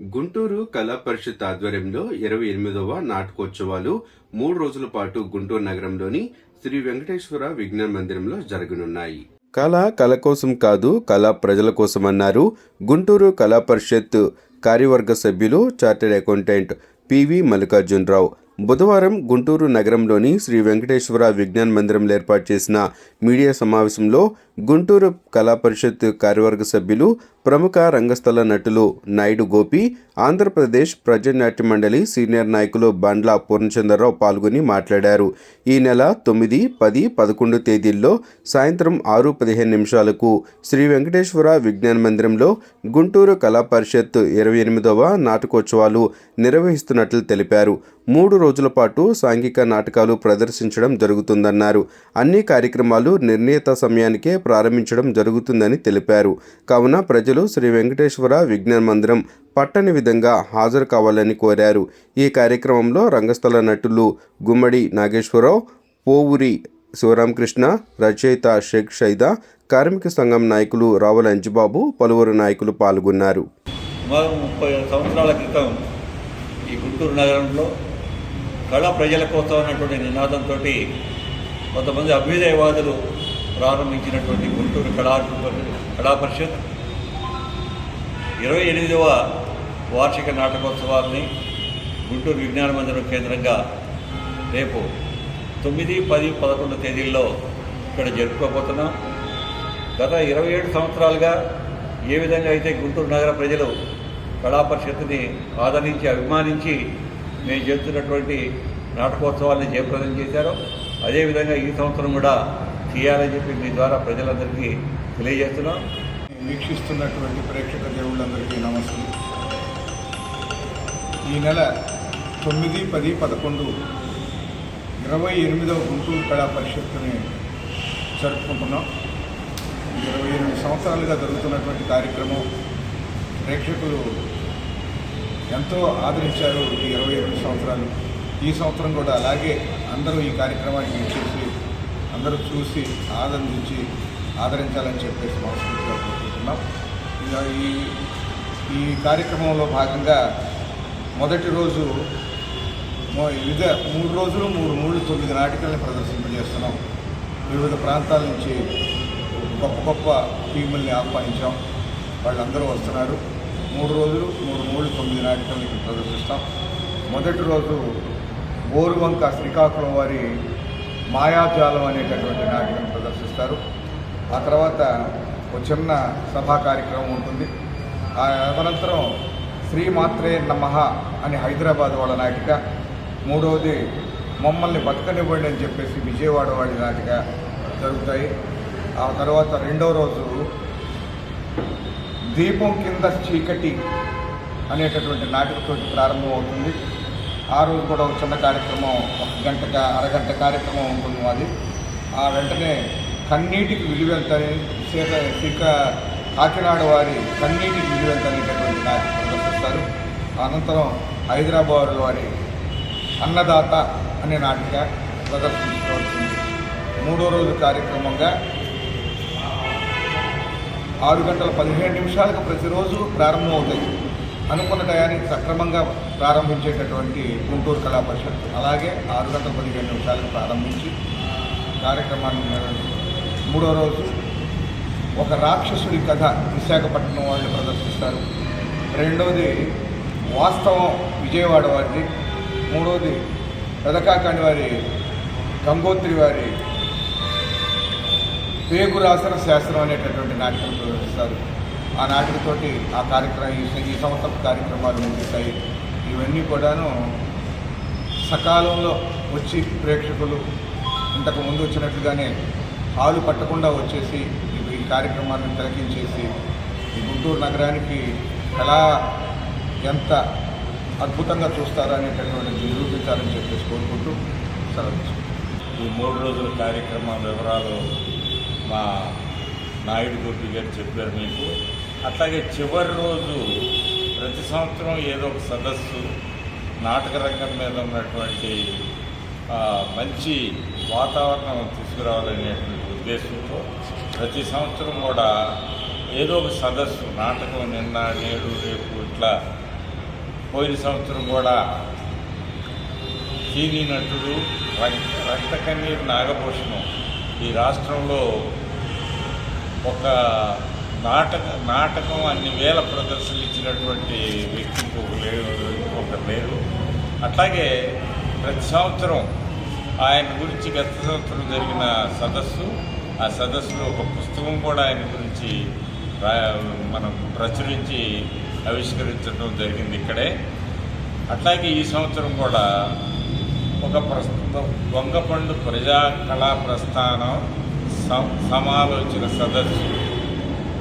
గుంటూరు కళా పరిషత్ ఆధ్వర్యంలో ఇరవై ఎనిమిదవ నాటకోత్సవాలు మూడు రోజుల పాటు గుంటూరు నగరంలోని శ్రీ వెంకటేశ్వర విజ్ఞాన మందిరంలో జరగనున్నాయి. కళ కళ కోసం కాదు కళ ప్రజల కోసం అన్నారు గుంటూరు కళా పరిషత్ కార్యవర్గ సభ్యులు చార్టెడ్ అకౌంటెంట్ పివి మల్లికార్జునరావు. బుధవారం గుంటూరు నగరంలోని శ్రీ వెంకటేశ్వర విజ్ఞాన్ మందిరంలో ఏర్పాటు చేసిన మీడియా సమావేశంలో గుంటూరు కళా పరిషత్ కార్యవర్గ సభ్యులు ప్రముఖ రంగస్థల నటులు నాయుడు గోపి ఆంధ్రప్రదేశ్ ప్రజానాట్య మండలి సీనియర్ నాయకులు బండ్ల పూర్ణచంద్రరావు పాల్గొని మాట్లాడారు. ఈ నెల తొమ్మిది పది పదకొండు తేదీల్లో సాయంత్రం ఆరు పదిహేను నిమిషాలకు శ్రీ వెంకటేశ్వర విజ్ఞాన మందిరంలో గుంటూరు కళా పరిషత్ ఇరవై ఎనిమిదవ నాటకోత్సవాలు నిర్వహిస్తున్నట్లు తెలిపారు. మూడు రోజుల పాటు సాంఘిక నాటకాలు ప్రదర్శించడం జరుగుతుందన్నారు. అన్ని కార్యక్రమాలు నిర్ణీత సమయానికే ప్రారంభించడం జరుగుతుందని తెలిపారు. కావున ప్రజ ప్రజలు శ్రీ వెంకటేశ్వర విజ్ఞాన మందిరం పట్టని విధంగా హాజరు కావాలని కోరారు. ఈ కార్యక్రమంలో రంగస్థల నటులు గుమ్మడి నాగేశ్వరరావు పోవురి శివరామకృష్ణ రచయిత షేక్ షైదా కార్మిక సంఘం నాయకులు రావుల అంజుబాబు పలువురు నాయకులు పాల్గొన్నారు. ముప్పై సంవత్సరాల క్రితం ఈ గుంటూరు నగరంలో కళ ప్రజల కోసం అన్నటువంటి నినాదంతో కొంతమంది అభ్యుదయవాదులు ప్రారంభించినటువంటి గుంటూరు కళా కళా పరిషత్ ఇరవై ఎనిమిదవ వార్షిక నాటకోత్సవాల్ని గుంటూరు విజ్ఞాన మందిరం కేంద్రంగా రేపు తొమ్మిది పది పదకొండు తేదీల్లో ఇక్కడ జరుపుకోబోతున్నాం. గత ఇరవై ఏడు సంవత్సరాలుగా ఏ విధంగా అయితే గుంటూరు నగర ప్రజలు కళా పరిషత్తుని ఆదరించి అభిమానించి మేము జరుపుతున్నటువంటి నాటకోత్సవాన్ని జయప్రదం చేశారో అదేవిధంగా ఈ సంవత్సరం కూడా చేయాలని చెప్పి మీ ద్వారా ప్రజలందరికీ తెలియజేస్తున్నాం. వీక్షిస్తున్నటువంటి ప్రేక్షక దేవుళ్ళందరికీ నమస్కారం. ఈ నెల తొమ్మిది పది పదకొండు ఇరవై ఎనిమిదవ గుంటూరు కళా పరిషత్తుని జరుపుకుంటున్నాం. ఇరవై ఎనిమిది సంవత్సరాలుగా జరుగుతున్నటువంటి కార్యక్రమం ప్రేక్షకులు ఎంతో ఆదరించారు ఈ ఇరవై ఎనిమిది సంవత్సరాలు. ఈ సంవత్సరం కూడా అలాగే అందరూ ఈ కార్యక్రమాన్ని వీక్షించి అందరూ చూసి ఆనందించి ఆదరించాలని చెప్పేసి మనస్ఫూర్తిగా కోరుకుంటున్నాం ఈ ఈ కార్యక్రమంలో భాగంగా మొదటి రోజు వివిధ మూడు రోజులు మూడు మూడు తొమ్మిది నాటికల్ని ప్రదర్శింపజేస్తున్నాం. వివిధ ప్రాంతాల నుంచి గొప్ప గొప్ప టీముల్ని ఆహ్వానించాం. వాళ్ళందరూ వస్తున్నారు. మూడు రోజులు మూడు మూడు తొమ్మిది నాటికల్ని ప్రదర్శిస్తాం. మొదటి రోజు బోరువంక శ్రీకాకుళం వారి మాయాజాలం అనేటటువంటి నాటకం ప్రదర్శిస్తారు. ఆ తర్వాత ఒక చిన్న సభా కార్యక్రమం ఉంటుంది. అనంతరం శ్రీ మాత్రే నమః అని హైదరాబాద్ వాళ్ళ నాటిక మూడవది మమ్మల్ని బతకనివ్వండి అని చెప్పేసి విజయవాడ వాళ్ళ నాటిక జరుగుతాయి. ఆ తర్వాత రెండో రోజు దీపం కింద చీకటి అనేటటువంటి నాటికతో ప్రారంభమవుతుంది ఆ రోజు కూడా ఒక చిన్న కార్యక్రమం ఒక గంట అరగంట కార్యక్రమం ఉంటుంది అది ఆ వెంటనే కన్నీటికి విలువెంతని చేత శ్రీక కాకినాడ వారి కన్నీటి విలువెంత అనేటటువంటి కార్యక్రమం ప్రదర్శిస్తారు అనంతరం హైదరాబాద్ వారి అన్నదాత అనే నాటిక ప్రదర్శించుకోవాల్సింది. మూడో రోజు కార్యక్రమంగా ఆరు గంటల పదిహేను నిమిషాలకు ప్రతిరోజు ప్రారంభమవుతాయి. అనుకున్న టయానికి సక్రమంగా ప్రారంభించేటటువంటి గుంటూరు కళా పరిషత్ అలాగే ఆరు గంటల పదిహేను నిమిషాలకు ప్రారంభించి కార్యక్రమాన్ని మూడో రోజు ఒక రాక్షసుడి కథ విశాఖపట్నం వాళ్ళు ప్రదర్శిస్తారు. రెండవది వాస్తవం విజయవాడ వారిది. మూడవది పెదకాకాని వారి గంగోత్రి వారి పేగురాసన శాస్త్రం అనేటటువంటి నాటకం ప్రదర్శిస్తారు. ఆ నాటికతోటి ఆ కార్యక్రమం ఈ సంవత్సరం కార్యక్రమాలు ముగిస్తాయి ఇవన్నీ కూడాను సకాలంలో వచ్చి ప్రేక్షకులు ఇంతకు ముందు వచ్చినట్లుగానే హాలు పట్టకుండా వచ్చేసి కార్యక్రమాన్ని తిలకించేసి ఈ గుంటూరు నగరానికి ఎలా ఎంత అద్భుతంగా చూస్తారా అనేటటువంటి నిరూపించాలని చెప్పేసి కోరుకుంటూ సెలవు ఈ మూడు రోజుల కార్యక్రమ వివరాలు మా నాయుడు గోపి గారు చెప్పారు మీకు. అట్లాగే చివరి రోజు ప్రతి సంవత్సరం ఏదో ఒక సదస్సు నాటక రంగం మీద ఉన్నటువంటి మంచి వాతావరణం తీసుకురావాలనేటువంటి ఉద్దేశంతో ప్రతి సంవత్సరం కూడా ఏదో ఒక సదస్సు నాటకం నిన్న నేడు రేపు ఇట్లా పోయిన సంవత్సరం కూడా సీని నటుడు రక్- రక్త కన్నీరు నాగభూషణం ఈ రాష్ట్రంలో ఒక నాటక నాటకం అన్ని వేల ప్రదర్శనలు ఇచ్చినటువంటి వ్యక్తి ఇంకొక లేరు లేరు అట్లాగే ప్రతి సంవత్సరం ఆయన గురించి గత సంవత్సరం జరిగిన సదస్సు ఆ సదస్సులో ఒక పుస్తకం కూడా ఆయన గురించి రా- మనం ప్రచురించి ఆవిష్కరించడం జరిగింది ఇక్కడే. అట్లాగే ఈ సంవత్సరం కూడా ఒక ప్రస్తుతం వంగపండు ప్రజా కళా ప్రస్థానం స- సమాలోచన సదస్సు.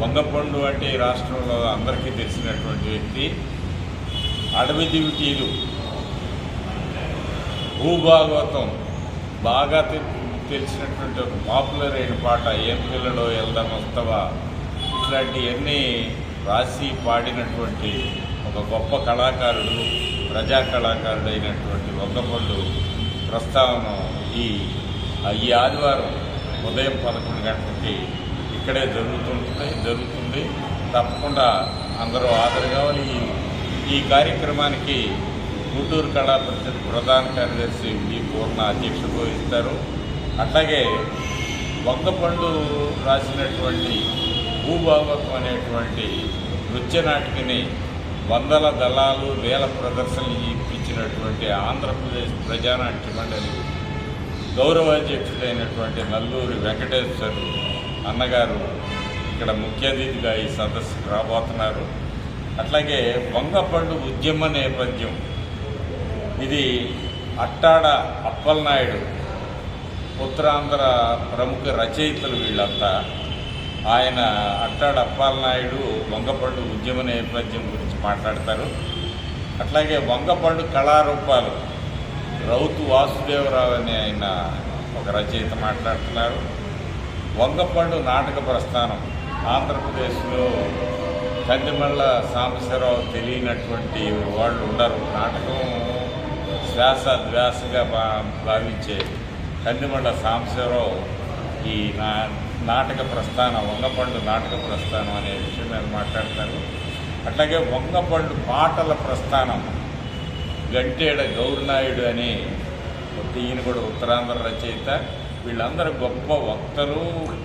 వంగపండు అంటే ఈ రాష్ట్రంలో అందరికీ తెలిసినటువంటి వ్యక్తి. అడవి దివిటీలు. భూభాగవతం. బాగా తె- తెలిసినటువంటి ఒక పాపులర్ అయిన పాట ఏం పిల్లడో వెళ్దాం వస్తావా? ఇట్లాంటివన్నీ రాసి పాడినటువంటి ఒక గొప్ప కళాకారుడు ప్రజా కళాకారుడు అయినటువంటి వంగపండు ప్రస్తావన ఈ ఈ ఆదివారం ఉదయం పదకొండు గంటలకి ఇక్కడే జరుగుతుంటుంది జరుగుతుంది. తప్పకుండా అందరూ హాజరు కావాలి. ఈ కార్యక్రమానికి గుంటూరు కళా పరిషత్ ప్రధాన కార్యదర్శి వి పూర్ణ అధ్యక్షత వహిస్తారు. అట్లాగే వంగపండు రాసినటువంటి భూభాగవతం అనేటువంటి నృత్య నాటికని వందల దళాలు వేల ప్రదర్శనలు ఇప్పించినటువంటి ఆంధ్రప్రదేశ్ ప్రజానాట్య మండలి గౌరవాధ్యక్షుడైనటువంటి నల్లూరి వెంకటేశ్వర్ అన్నగారు ఇక్కడ ముఖ్య అతిథిగా ఈ సదస్సుకు రాబోతున్నారు. అట్లాగే వంగపండు ఉద్యమ నేపథ్యం. ఇది అట్టాడ అప్పలనాయుడు ఉత్తరాంధ్ర ప్రముఖ రచయితలు వీళ్ళంతా. ఆయన అట్టాడు అప్పాలనాయుడు వంగపండు ఉద్యమ నేపథ్యం గురించి మాట్లాడతారు. అట్లాగే వంగపండు కళారూపాలు రౌతు వాసుదేవరావు అని ఆయన ఒక రచయిత మాట్లాడుతున్నారు. వంగపండు నాటక ప్రస్థానం ఆంధ్రప్రదేశ్లో కందిమల్ల సాంబశివరావు తెలియనటువంటి వాళ్ళు ఉండరు. నాటకం శ్వాస ద్వాసగా భా భావించే కందిమల్ల సాంబశివరావు ఈ నా నాటక ప్రస్థానం వంగపండు నాటక ప్రస్థానం అనే విషయం మీద మాట్లాడతారు. అట్లాగే వంగపండు పాటల ప్రస్థానం గంటేడ గౌరనాయుడు అని ఈయన కూడా ఉత్తరాంధ్ర రచయిత. వీళ్ళందరూ గొప్ప వక్తలు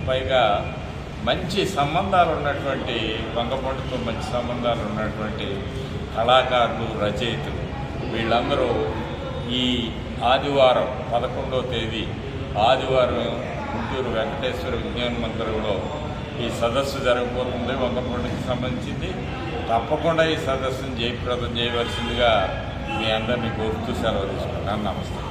పైగా మంచి సంబంధాలు ఉన్నటువంటి వంగపండుతో మంచి సంబంధాలు ఉన్నటువంటి కళాకారులు రచయితలు. వీళ్ళందరూ ఈ ఆదివారం పదకొండవ తేదీ ఆదివారం గుంటూరు వెంకటేశ్వర విజ్ఞాన మందిరంలో ఈ సదస్సు జరగబోతుంది. వంగపండుకి సంబంధించింది తప్పకుండా ఈ సదస్సును జయప్రదం చేయవలసిందిగా మీ అందరినీ కోరుతూ సెలవు తీసుకుంటాను నమస్తే.